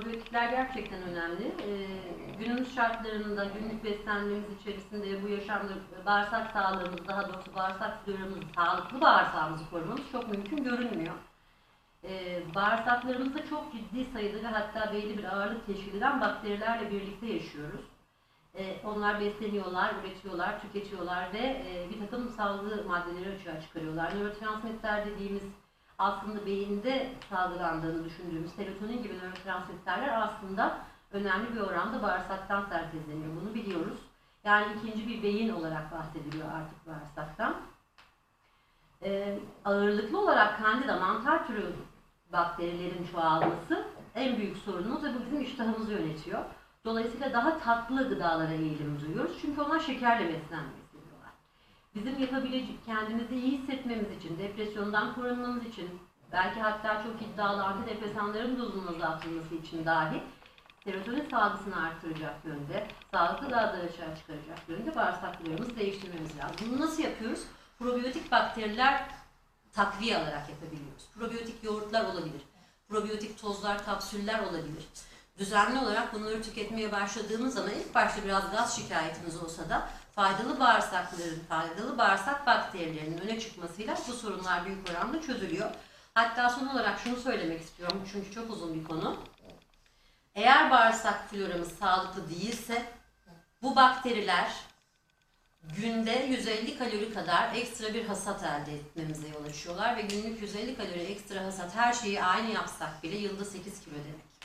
probiyotikler gerçekten önemli. Ee, günümüz şartlarında, günlük beslenmemiz içerisinde bu yaşamda bağırsak sağlığımız, daha doğrusu bağırsak floramızı, sağlıklı bağırsağımızı korumamız çok mümkün görünmüyor. Ee, bağırsaklarımızda çok ciddi sayıda ve hatta belli bir ağırlık teşkil eden bakterilerle birlikte yaşıyoruz. Ee, onlar besleniyorlar, üretiyorlar, tüketiyorlar ve e, bir takım salgı maddeleri açığa çıkarıyorlar. Nörotransmitter dediğimiz aslında beyinde salgılandığını düşündüğümüz serotonin gibi nörotransmitterler aslında önemli bir oranda bağırsaktan sentezleniyor. Bunu biliyoruz. Yani ikinci bir beyin olarak bahsediliyor artık bağırsaktan. Ee, ağırlıklı olarak kandida mantar türü bakterilerin çoğalması en büyük sorunumuz ve bu bizim iştahımızı yönetiyor. Dolayısıyla daha tatlı gıdalara eğilim duyuyoruz. Çünkü onlar şekerle beslenmeyi seviyorlar. Bizim yapabilecek, kendimizi iyi hissetmemiz için, depresyondan korunmamız için, belki hatta çok iddialı antidepresanların dozunun azaltılması için dahi serotonin salgısını artıracak yönde, sağlıklı gıdaları açığa çıkaracak yönde bağırsaklarımızı değiştirmemiz lazım. Bunu nasıl yapıyoruz? Probiyotik bakteriler takviye alarak yapabiliyoruz. Probiyotik yoğurtlar olabilir. Probiyotik tozlar, kapsüller olabilir. Düzenli olarak bunları tüketmeye başladığımız zaman ilk başta biraz gaz şikayetimiz olsa da faydalı bağırsakların, faydalı bağırsak bakterilerinin öne çıkmasıyla bu sorunlar büyük oranda çözülüyor. Hatta son olarak şunu söylemek istiyorum çünkü çok uzun bir konu. Eğer bağırsak floramız sağlıklı değilse bu bakteriler günde 150 kalori kadar ekstra bir hasat elde etmemize yol açıyorlar ve günlük 150 kalori ekstra hasat her şeyi aynı yapsak bile yılda 8 kilo demek.